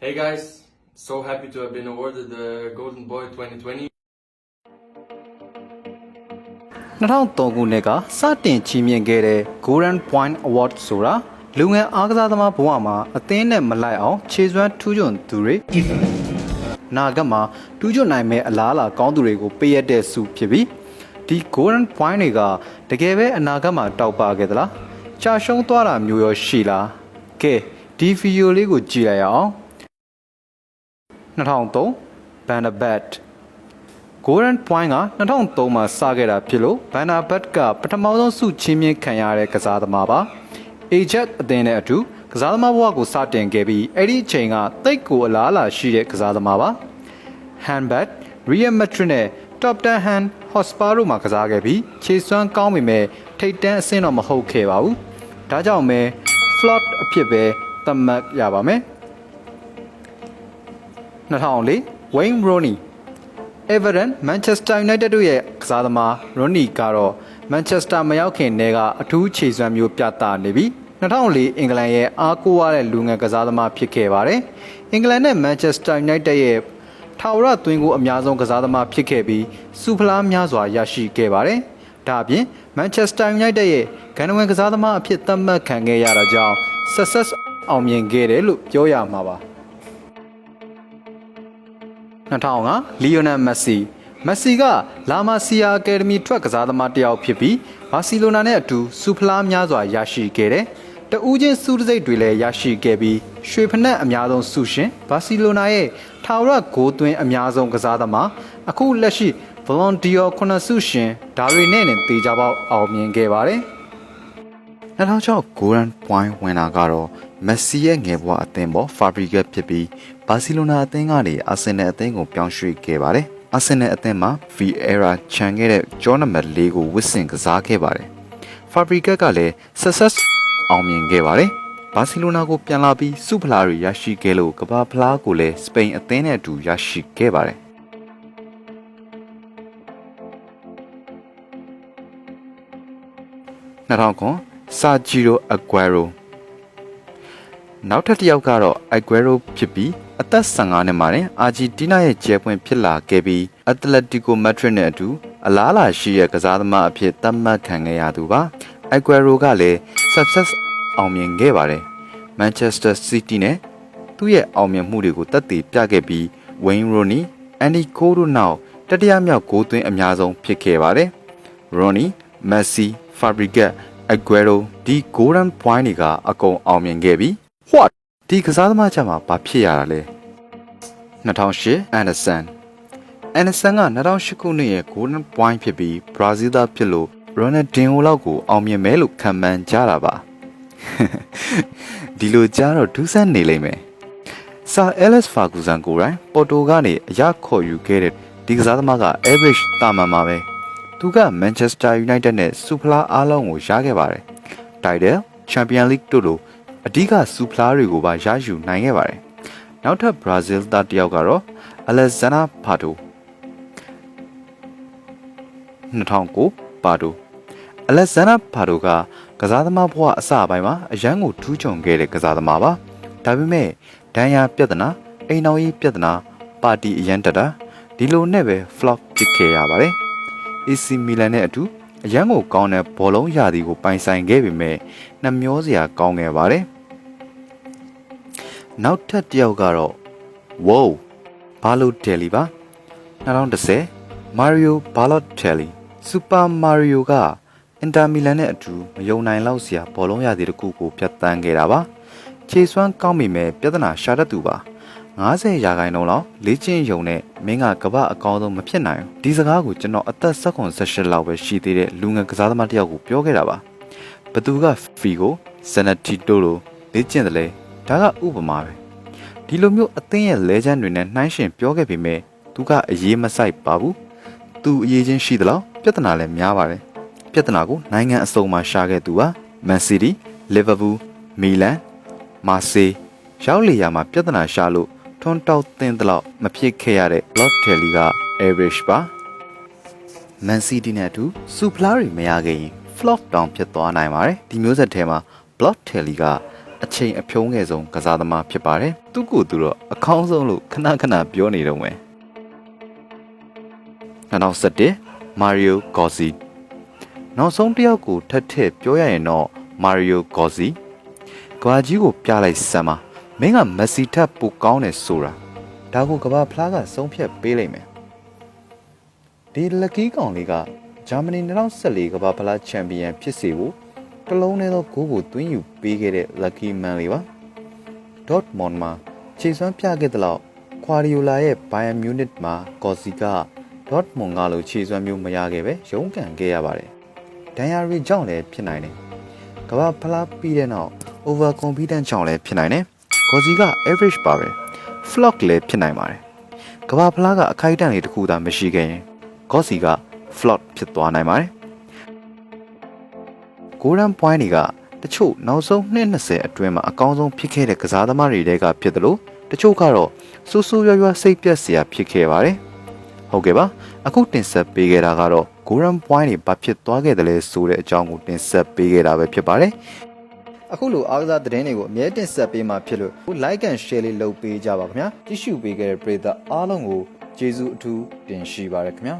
Hey guys, so happy to have been awarded the Golden Boy 2020. 2003ခုနှစ်ကစတင်ချီးမြှင့်ခဲ့တဲ့ Golden Point Award ဆိုတာလူငယ်အားကစားသမားဘဝမှာအသင်းနဲ့မလိုက်အောင်ခြေစွမ်းထူးချွန်သူတွေနာဂတ်မှာထူးချွန်နိုင်မဲ့အလားအလာကောင်းသူတွေကိုပေးရတဲ့ဆုဖြစ်ပြီးဒီ Golden Point တွေကတကယ်ပဲအနာဂတ်မှာတောက်ပခဲ့သလားကြာရှုံးသွားတာမျိုးရောရှိလားကဲဒီဗီဒီယိုလေးကိုကြည့်လိုက်ရအောင် 2003 Bandabat Golden Point က2003မှာစခဲ့တာဖြစ်လို့ Bandabat ကပထမဆုံးဆုချီးမြှင့်ခံရတဲ့ကစားသမားပါ Ajax အသင်းနဲ့အတူကစားသမားဘဝကိုစတင်ခဲ့ပြီးအဲ့ဒီအချိန်ကတိတ်ကိုအလားအလာရှိတဲ့ကစားသမားပါ Handbat Real Madrid နဲ့ Top 10 Hand Hotspur တို့မှာကစားခဲ့ပြီးခြေစွမ်းကောင်းပေမဲ့ထိပ်တန်းအဆင့်တော့မဟုတ်ခဲ့ပါဘူး။ဒါကြောင့်ပဲ Flot အဖြစ်ပဲသတ်မှတ်ရပါမယ်။ 2004 Wayne Rooney Everton Manchester United တို့ရဲ့ကစားသမား Rooney ကတော့ Manchester မရောက်ခင်တည်းကအထူးခြေစွမ်းမျိုးပြသနေပြီး2004အင်္ဂလန်ရဲ့အားကိုးရတဲ့လူငယ်ကစားသမားဖြစ်ခဲ့ပါတယ်။အင်္ဂလန်နဲ့ Manchester United ရဲ့ထာဝရသွင်းကိုအများဆုံးကစားသမားဖြစ်ခဲ့ပြီးစူဖလားများစွာရရှိခဲ့ပါတယ်။ဒါအပြင် Manchester United ရဲ့ဂန္ဓဝင်ကစားသမားအဖြစ်သတ်မှတ်ခံခဲ့ရတာကြောင့် success အောင်မြင်ခဲ့တယ်လို့ပြောရမှာပါ။ 2000ကလီယိုနယ်မက်ဆီမက်ဆီကလာမာစီယာအကယ်ဒမီထွက်ကစားသမားတစ်ယောက်ဖြစ်ပြီးဘာစီလိုနာနဲ့အတူစူဖလားများစွာရရှိခဲ့တယ်။တဦးချင်းစုတစိတ်တွေလည်းရရှိခဲ့ပြီးရွှေဖနက်အများဆုံးဆုရှင်ဘာစီလိုနာရဲ့ထာဝရဂိုးသွင်းအများဆုံးကစားသမားအခုလက်ရှိဗလွန်ဒီယောခုနှစ်ဆုရှင်ဒါရီနဲ့နဲ့တေချာပေါက်အောင်မြင်ခဲ့ပါတယ်။ 2006 Golden Point ဝင်တာကတော့မက်ဆီရဲ့ငယ်ဘဝအသင်းပေါ် Fabregas ဖြစ်ပြီးဘာစီလိုနာအသင်းကနေအာဆင်နယ်အသင်းကိုပြောင်းရွှေ့ခဲ့ပါတယ်။အာဆင်နယ်အသင်းမှာ Vieira ချန်ခဲ့တဲ့ကျောနံပါတ်၄ကိုဝစ်ဆင်ကစားခဲ့ပါတယ်။ Fabregas ကလည်း success အောင်မြင်ခဲ့ပါတယ်။ဘာစီလိုနာကိုပြန်လာပြီးစုဖလားတွေရရှိခဲ့လို့ကမ္ဘာဖလားကိုလည်းစပိန်အသင်းနဲ့အတူရရှိခဲ့ပါတယ်။2000ခွန် စာဂျီရိုအဂွဲရိုနောက်ထပ်တစ်ယောက်ကတော့အဂွဲရိုဖြစ်ပြီးအသက်15နှစ်မှာတင်အာဂျီတီးနားရဲ့ကျဲပွင့်ဖြစ်လာခဲ့ပြီးအက်တလက်တီကိုမက်ဒရစ်နဲ့အတူအလားအလာရှိတဲ့ကစားသမားအဖြစ်သတ်မှတ်ခံခဲ့ရသူပါအဂွဲရိုကလည်း success အောင်မြင်ခဲ့ပါတယ်မန်ချက်စတာစီးတီးနဲ့သူ့ရဲ့အောင်မြင်မှုတွေကိုတက်တည်ပြခဲ့ပြီးဝိန်းရိုနီအန်ဒီကိုတို့နောက်တတိယမြောက်ဂိုးသွင်းအများဆုံးဖြစ်ခဲ့ပါတယ်ရိုနီမ က်ဆီဖာဘရီဂက်အဂွဲရိုဒီ golden point တွေကအကုန်အောင်မြင်ခဲ့ပြီး what ဒီကစားသမားချက်မှာဘာဖြစ်ရတာလဲ2008 Anderson Anderson က2008ခုနှစ်ရဲ့ golden point ဖြစ်ပြီး Brazil သားဖြစ်လို့ Ronaldinho လောက်ကိုအောင်မြင်မယ်လို့ခံမှန်းကြတာပါဒီလိုကြားတော့ဒူးဆန်းနေလိမ့်မယ်ဆာအဲလက်စ်ဖာဂူဇန်ကိုယ်တိုင်ပေါ်တိုကနေအရခေါ်ယူခဲ့တဲ့ဒီကစားသမားက average တာမှန်ပါပဲ သူက Manchester United နဲ့စူဖလားအားလုံးကိုရခဲ့ပါတယ် Title Champion League တို့လိုအဓိကစူဖလားတွေကိုပါရယူနိုင်ခဲ့ပါတယ်နောက်ထပ် Brazil သားတစ်ယောက်ကတော့ Alexander Pato 2009ပါတို Alexander Pato ကကစားသမားဘဝအစပိုင်းမှာအရန်ကိုထူးချွန်ခဲ့တဲ့ကစားသမားပါဒါပေမဲ့ဒဏ်ရာပြဿနာအိမ်တော်ရေးပြဿနာပါတီအရန်တတာဒီလိုနဲ့ပဲ flop ဖြစ်ခဲ့ရပါတယ် AC Milan နဲ့အတူအရန်ကိုကောင်းတဲ့ဘောလုံးရာသီကိုပိုင်ဆိုင်ခဲ့ပေမဲ့နှမျောစရာကောင်းခဲ့ပါတယ်နောက်ထပ်တစ်ယောက်ကတော့ wow ဘာလိုတယ်လီပါ2010 Mario Balotelli Super Mario ကအင်တာမီလန်နဲ့အတူမယုံနိုင်လောက်စရာဘောလုံးရသည်တစ်ခုကိုပြတ်တန်းခဲ့တာပါခြေစွမ်းကောင်းပေမဲ့ပြဿနာရှာတတ်သူပါ 90ရာခိုင်နှုန်းလောက်လေ့ကျင့်ယုံနဲ့မင်းကကပအကောင်းဆုံးမဖြစ်နိုင်ဘူးဒီစကားကိုကျွန်တော်အသက်16လောက်ပဲရှိသေးတဲ့လူငယ်ကစားသမားတစ်ယောက်ကိုပြောခဲ့တာပါဘသူကဖီကိုဇနတီတိုလိုလေ့ကျင့်တယ်လေဒါကဥပမာပဲဒီလိုမျိုးအသင်းရဲ့လဲချမ်းတွေနဲ့နှိုင်းရှင်ပြောခဲ့ပေမဲ့သူကအရေးမဆိုင်ပါဘူးသူအရေးချင်းရှိသလားပြဿနာလည်းများပါတယ်ပြဿနာကိုနိုင်ငံအစုံမှာရှာခဲ့သူပါမန်စီးတီးလီဗာပူးမီလန်မာဆေးရောက်လေယာမှာပြဿနာရှာလို့ ထွန်းတောက်တင်တလောက်မဖြစ်ခဲ့ရတဲ့ Lottelli က average ပါ Man City နဲ့အတူစူဖလားတွေမရခဲ့ရင် flop တောင်ဖြစ်သွားနိုင်ပါတယ်ဒီမျိုးဆက်ထဲမှာ Lottelli ကအချိန်အဖြုံးငယ်ဆုံးကစားသမားဖြစ်ပါတယ်သူကိုယ်သူတော့အကောင်းဆုံးလို့ခဏခဏပြောနေတော့မယ်2017 Mario Gozzi နောက်ဆုံးတစ်ယောက်ကိုထပ်ထည့်ပြောရရင်တော့ Mario Gozzi ကဘာကြီးကိုပြလိုက်စမ်းပါ မင်းကမက်ဆီထက်ပိုကောင်းတယ်ဆိုတာဒါကိုကဘာဖလားကဆုံးဖြတ်ပေးလိုက်မယ်ဒီလက်ကီးကောင်လေးကဂျာမနီ2014ကဘာဖလားချန်ပီယံဖြစ်စေဖို့တလုံးနဲ့သောဂိုးကိုသွင်းယူပေးခဲ့တဲ့ lucky man လေးပါဒေါ့မွန်မှာခြေစွမ်းပြခဲ့တဲ့လောက်ခွာရီယိုလာရဲ့ဘိုင်ယန်မြူနစ်မှာကော်စီကဒေါ့မွန်ကလိုခြေစွမ်းမျိုးမရခဲ့ပဲရုန်းကန်ခဲ့ရပါတယ်ဒန်ယာရီကြောင့်လည်းဖြစ်နိုင်တယ်ကဘာဖလားပြီးတဲ့နောက် over confident ကြောင့်လည်းဖြစ်နိုင်တယ် ကော်စီက average ပါပဲ flock လည်းဖြစ်နိုင်ပါတယ်ကဘာဖလားကအခိုက်အတန့်လေးတစ်ခုသာမရှိခဲ့ရင်ကော်စီက flock ဖြစ်သွားနိုင်ပါတယ် golden point တွေကတချို့နောက်ဆုံး220အတွင်းမှာအကောင်းဆုံးဖြစ်ခဲ့တဲ့ကစားသမားတွေတဲကဖြစ်တယ်လို့တချို့ကတော့စူးစူးရွရွစိတ်ပြက်စရာဖြစ်ခဲ့ပါတယ်ဟုတ်ကဲ့ပါအခုတင်ဆက်ပေးခဲ့တာကတော့ golden point တွေဘာဖြစ်သွားခဲ့တယ်လဲဆိုတဲ့အကြောင်းကိုတင်ဆက်ပေးခဲ့တာပဲဖြစ်ပါတယ် အခုလိုအားကစားသတင်းတွေကိုအမြဲတင်ဆက်ပေးမှာဖြစ်လို့ like and share လေးလုပ်ပေးကြပါခင်ဗျာကြည့်ရှုပေးခဲ့တဲ့ပရိသတ်အားလုံးကိုကျေးဇူးအထူးတင်ရှိပါရခင်ဗျာ